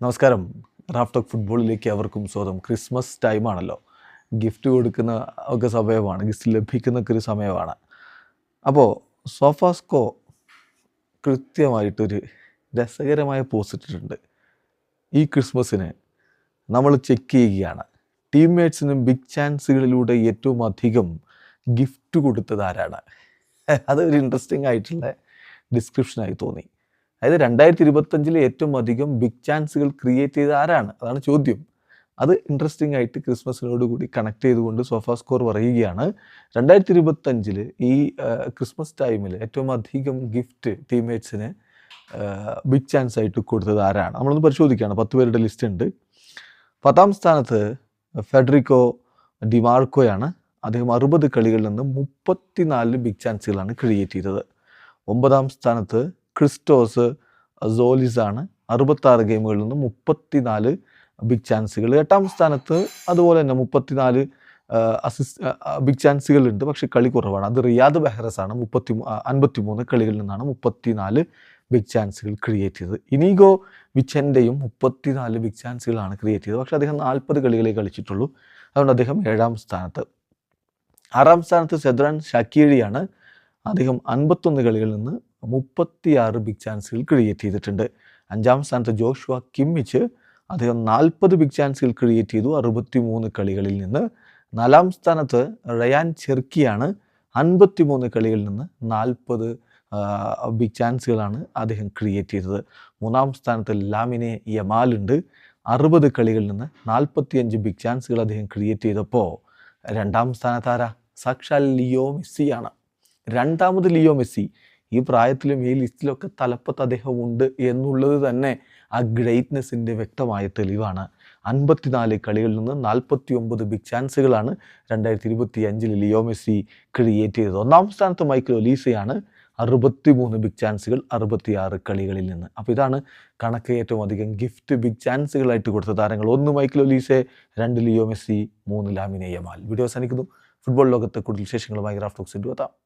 നമസ്കാരം. Raf talk ഫുട്ബോളിലേക്ക് അവർക്കും സ്വാഗതം. ക്രിസ്മസ് ടൈമാണല്ലോ. ഗിഫ്റ്റ് കൊടുക്കുന്ന ഒക്കെ സമയമാണ്. ഗിഫ്റ്റ് ലഭിക്കുന്നൊക്കെ ഒരു സമയമാണ്. അപ്പോൾ സോഫാസ്കോ കൃത്യമായിട്ടൊരു രസകരമായ പോസ്റ്റ് ഇട്ടിട്ടുണ്ട്. ഈ ക്രിസ്മസിന് നമ്മൾ ചെക്ക് ചെയ്യുകയാണ്. ടീംമേറ്റ്സിനും ബിഗ് ചാൻസുകളിലൂടെ ഏറ്റവും അധികം ഗിഫ്റ്റ് കൊടുത്തത് ആരാണ്? അതൊരു ഇൻട്രസ്റ്റിംഗ് ആയിട്ടുള്ള ഡിസ്ക്രിപ്ഷനായി തോന്നി. അതായത് രണ്ടായിരത്തി ഇരുപത്തഞ്ചിലെ ഏറ്റവും അധികം ബിഗ് ചാൻസുകൾ ക്രിയേറ്റ് ചെയ്ത ആരാണ്? അതാണ് ചോദ്യം. അത് ഇൻട്രസ്റ്റിംഗ് ആയിട്ട് ക്രിസ്മസിനോട് കൂടി കണക്ട് ചെയ്തുകൊണ്ട് സോഫാ സ്കോർ പറയുകയാണ്. രണ്ടായിരത്തി ഇരുപത്തഞ്ചിൽ ഈ ക്രിസ്മസ് ടൈമിൽ ഏറ്റവും അധികം ഗിഫ്റ്റ് ടീംമേറ്റ്സിന് ബിഗ് ചാൻസ് ആയിട്ട് കൊടുത്തത് ആരാണ്? നമ്മളൊന്ന് പരിശോധിക്കുകയാണ് പത്ത് പേരുടെ ലിസ്റ്റ് ഉണ്ട്. പത്താം സ്ഥാനത്ത് ഫെഡറിക്കോ ഡിമാർക്കോയാണ്. അദ്ദേഹം അറുപത് കളികളിൽ നിന്ന് മുപ്പത്തിനാല് ബിഗ് ചാൻസുകളാണ് ക്രിയേറ്റ് ചെയ്തത്. ഒമ്പതാം സ്ഥാനത്ത് ക്രിസ്റ്റോസ് സോലിസാണ്. അറുപത്താറ് ഗെയിമുകളിൽ നിന്ന് മുപ്പത്തിനാല് ബിഗ് ചാൻസുകൾ. എട്ടാം സ്ഥാനത്ത് അതുപോലെ തന്നെ മുപ്പത്തിനാല് അസിസ്റ്റ് ബിഗ് ചാൻസുകളുണ്ട്. പക്ഷേ കളി കുറവാണ്. അത് റിയാദ് ബെഹ്റസ് ആണ് മുപ്പത്തി അൻപത്തി മൂന്ന് കളികളിൽ നിന്നാണ് മുപ്പത്തിനാല് ബിഗ് ചാൻസുകൾ ക്രിയേറ്റ് ചെയ്തത്. ഇനീഗോ വിച്ചന്റെയും മുപ്പത്തിനാല് ബിഗ് ചാൻസുകളാണ് ക്രിയേറ്റ് ചെയ്തത്. പക്ഷേ അദ്ദേഹം നാൽപ്പത് കളികളെ കളിച്ചിട്ടുള്ളൂ. അതുകൊണ്ട് അദ്ദേഹം ഏഴാം സ്ഥാനത്ത്. ആറാം സ്ഥാനത്ത് സെദ്രാൻ ഷാക്കീഴിയാണ് അദ്ദേഹം അൻപത്തൊന്ന് കളികളിൽ നിന്ന് മുപ്പത്തിയാറ് ബിഗ് ചാൻസുകൾ ക്രിയേറ്റ് ചെയ്തിട്ടുണ്ട്. അഞ്ചാം സ്ഥാനത്ത് ജോഷുവ കിമ്മിച്ച് അദ്ദേഹം നാൽപ്പത് ബിഗ് ചാൻസുകൾ ക്രിയേറ്റ് ചെയ്തു. അറുപത്തി മൂന്ന് കളികളിൽ നിന്ന് നാലാം സ്ഥാനത്ത് റയാൻ ചെർക്കിയാണ് അൻപത്തി മൂന്ന് കളികളിൽ നിന്ന് നാൽപ്പത് ബിഗ് ചാൻസുകളാണ് അദ്ദേഹം ക്രിയേറ്റ് ചെയ്തത്. മൂന്നാം സ്ഥാനത്ത് ലാമിനെ യമാലുണ്ട് അറുപത് കളികളിൽ നിന്ന് നാൽപ്പത്തിയഞ്ച് ബിഗ് ചാൻസുകൾ അദ്ദേഹം ക്രിയേറ്റ് ചെയ്തപ്പോൾ രണ്ടാം സ്ഥാനത്താര സാക്ഷാൽ ലിയോ മെസ്സിയാണ്. രണ്ടാമത് ലിയോ മെസ്സി. ഈ പ്രായത്തിലും ഈ ലിസ്റ്റിലൊക്കെ തലപ്പത്ത് അദ്ദേഹം ഉണ്ട് എന്നുള്ളത് തന്നെ ആ ഗ്രേറ്റ്നെസ്സിന്റെ വ്യക്തമായ തെളിവാണ്. അൻപത്തിനാല് കളികളിൽ നിന്ന് നാൽപ്പത്തി ഒമ്പത് ബിഗ് ചാൻസുകളാണ് രണ്ടായിരത്തി ഇരുപത്തി അഞ്ചിൽ ലിയോ മെസ്സി ക്രിയേറ്റ് ചെയ്തത്. ഒന്നാം സ്ഥാനത്ത് മൈക്കിൾ ഒലീസയാണ് അറുപത്തി മൂന്ന് ബിഗ് ചാൻസുകൾ അറുപത്തിയാറ് കളികളിൽ നിന്ന്. അപ്പോൾ ഇതാണ് കണക്ക് ഏറ്റവും അധികം ഗിഫ്റ്റ് ബിഗ് ചാൻസുകളായിട്ട് കൊടുത്ത താരങ്ങൾ. ഒന്ന് മൈക്കിൾ ഒലീസെ രണ്ട് ലിയോ മെസ്സി മൂന്ന് ലാമിനെ യമാൽ. വീഡിയോ അവസാനിക്കുന്നു. ഫുട്ബോൾ ലോകത്തെ കൂടുതൽ വിശേഷങ്ങളുമായി ഗ്രാഫ് ടോക്സ് എത്താം.